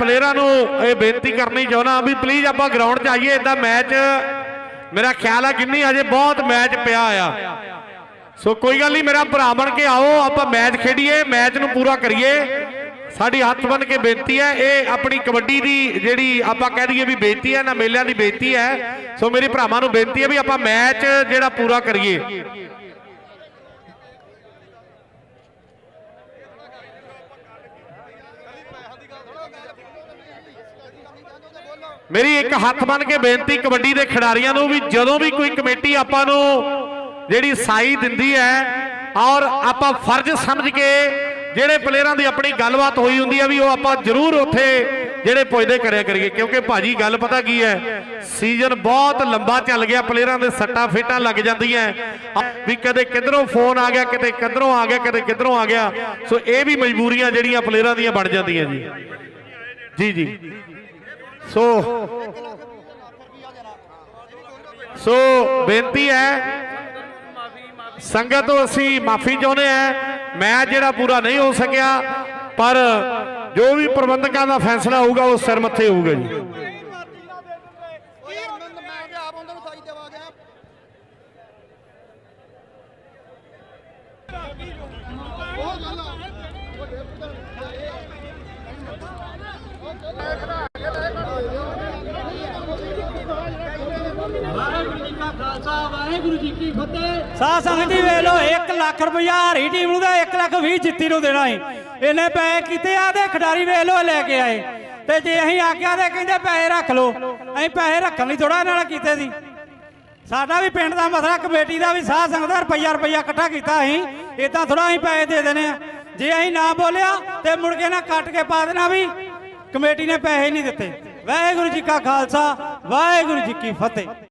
ਪਲੇਅਰਾਂ ਨੂੰ ਇਹ ਬੇਨਤੀ ਕਰਨੀ ਚਾਹੁੰਦਾ ਵੀ ਪਲੀਜ਼ ਆਪਾਂ ਗਰਾਊਂਡ 'ਚ ਆਈਏ ਇਦਾਂ ਮੈਚ ਮੇਰਾ ਖਿਆਲ ਆ ਕਿੰਨੀ ਹਜੇ ਬਹੁਤ ਮੈਚ ਪਿਆ ਆ। ਸੋ ਕੋਈ ਗੱਲ ਨਹੀਂ, ਮੇਰਾ ਭਰਾ ਬਣ ਕੇ ਆਓ, ਆਪਾਂ ਮੈਚ ਖੇਡੀਏ ਮੈਚ ਨੂੰ ਪੂਰਾ ਕਰੀਏ। ਸਾਡੀ ਹੱਥ ਬਨ ਕੇ ਬੇਨਤੀ ਹੈ ਇਹ ਆਪਣੀ ਕਬੱਡੀ ਦੀ ਜਿਹੜੀ ਆਪਾਂ ਕਹਿ ਦਈਏ ਵੀ ਬੇਨਤੀ ਹੈ ਨਾ ਮੇਲਿਆਂ ਦੀ ਬੇਨਤੀ ਹੈ ਸੋ ਮੇਰੇ ਭਰਾਵਾਂ ਨੂੰ ਬੇਨਤੀ ਹੈ ਵੀ ਆਪਾਂ ਮੈਚ ਜਿਹੜਾ ਪੂਰਾ ਕਰੀਏ। ਮੇਰੀ ਇੱਕ ਹੱਥ ਬਨ ਕੇ ਬੇਨਤੀ ਕਬੱਡੀ ਦੇ ਖਿਡਾਰੀਆਂ ਨੂੰ ਵੀ ਜਦੋਂ ਵੀ ਕੋਈ ਕਮੇਟੀ ਆਪਾਂ ਨੂੰ ਜਿਹੜੀ ਸਾਈ ਦਿੰਦੀ ਹੈ ਔਰ ਆਪਾਂ ਫਰਜ਼ ਸਮਝ ਕੇ ਜਿਹੜੇ ਪਲੇਅਰਾਂ ਦੀ ਆਪਣੀ ਗੱਲਬਾਤ ਹੋਈ ਹੁੰਦੀ ਹੈ ਵੀ ਉਹ ਆਪਾਂ ਜ਼ਰੂਰ ਉੱਥੇ ਜਿਹੜੇ ਪੁੱਜਦੇ ਕਰਿਆ ਕਰੀਏ, ਕਿਉਂਕਿ ਭਾਜੀ ਗੱਲ ਪਤਾ ਕੀ ਹੈ ਸੀਜ਼ਨ ਬਹੁਤ ਲੰਬਾ ਚੱਲ ਗਿਆ, ਪਲੇਅਰਾਂ ਦੇ ਸੱਟਾਂ ਫੇਟਾਂ ਲੱਗ ਜਾਂਦੀਆਂ ਵੀ ਕਦੇ ਕਿਧਰੋਂ ਫੋਨ ਆ ਗਿਆ, ਕਿਤੇ ਕਿਧਰੋਂ ਆ ਗਿਆ ਕਦੇ ਕਿਧਰੋਂ ਆ ਗਿਆ। ਸੋ ਇਹ ਵੀ ਮਜਬੂਰੀਆਂ ਜਿਹੜੀਆਂ ਪਲੇਅਰਾਂ ਦੀਆਂ ਬਣ ਜਾਂਦੀਆਂ ਜੀ। ਜੀ ਜੀ। ਸੋ ਸੋ ਬੇਨਤੀ ਹੈ, ਸੰਗਤ ਤੋਂ ਅਸੀਂ ਮਾਫੀ ਚਾਹੁੰਦੇ ਆ ਮੈਚ ਜਿਹੜਾ ਪੂਰਾ ਨਹੀਂ ਹੋ ਸਕਿਆ, ਪਰ ਜੋ ਵੀ ਪ੍ਰਬੰਧਕਾਂ ਦਾ ਫੈਸਲਾ ਹੋਊਗਾ, ਉਹ ਸਿਰ ਮੱਥੇ ਹੋਊਗਾ ਜੀ। ਮੈਂ ਤੇ ਆਪ ਉਹਨਾਂ ਉਹ ਗੱਲ ਆ ਵੱਡੇ ਪੁੱਤਰ ਵਾਹਿਗੁਰੂ ਜੀ ਕਾ ਖਾਲਸਾ ਵਾਹਿਗੁਰੂ ਜੀ ਕੀ ਫਤਿਹ। ਸਾਹ ਸੰਗਤੀ ਵੇਖ ਲਓ 1 ਲੱਖ ਰੁਪਇਆ ਹਰੀ ਟੀਮ ਨੂੰ ਤੇ 1 ਲੱਖ 20 ਜਿੱਤੀ ਨੂੰ ਦੇਣਾ ਸੀ। ਇਹਨੇ ਪੈਸੇ ਕੀਤੇ ਆ ਤੇ ਖਿਡਾਰੀ ਵੇਖ ਲਓ ਲੈ ਕੇ ਆਏ। ਤੇ ਜੇ ਅਸੀਂ ਆਖਿਆ ਤੇ ਕਹਿੰਦੇ ਪੈਸੇ ਰੱਖ ਲਓ, ਅਸੀਂ ਪੈਸੇ ਰੱਖਣ ਲਈ ਥੋੜਾ ਨਾਲ ਕੀਤੇ ਸੀ। ਸਾਡਾ ਵੀ ਪਿੰਡ ਦਾ ਮਸਲਾ, ਕਮੇਟੀ ਦਾ ਵੀ ਸਾਹ ਸੰਗਤ ਦਾ ਰੁਪਈਆ ਰੁਪਈਆ ਇਕੱਠਾ ਕੀਤਾ ਅਸੀਂ। ਇਦਾਂ ਥੋੜਾ ਅਸੀਂ ਪੈਸੇ ਦੇ ਦੇਣੇ ਆ। ਜੇ ਅਸੀਂ ਨਾ ਬੋਲਿਆ ਤੇ ਮੁੜ ਕੇ ਨਾ ਕੱਟ ਕੇ ਪਾ ਦੇਣਾ ਵੀ। ਕਮੇਟੀ ਨੇ ਪੈਸੇ ਨਹੀਂ ਦਿੱਤੇ। ਵਾਹਿਗੁਰੂ ਜੀ ਕਾ ਖਾਲਸਾ, ਵਾਹਿਗੁਰੂ ਜੀ ਕੀ ਫਤਿਹ।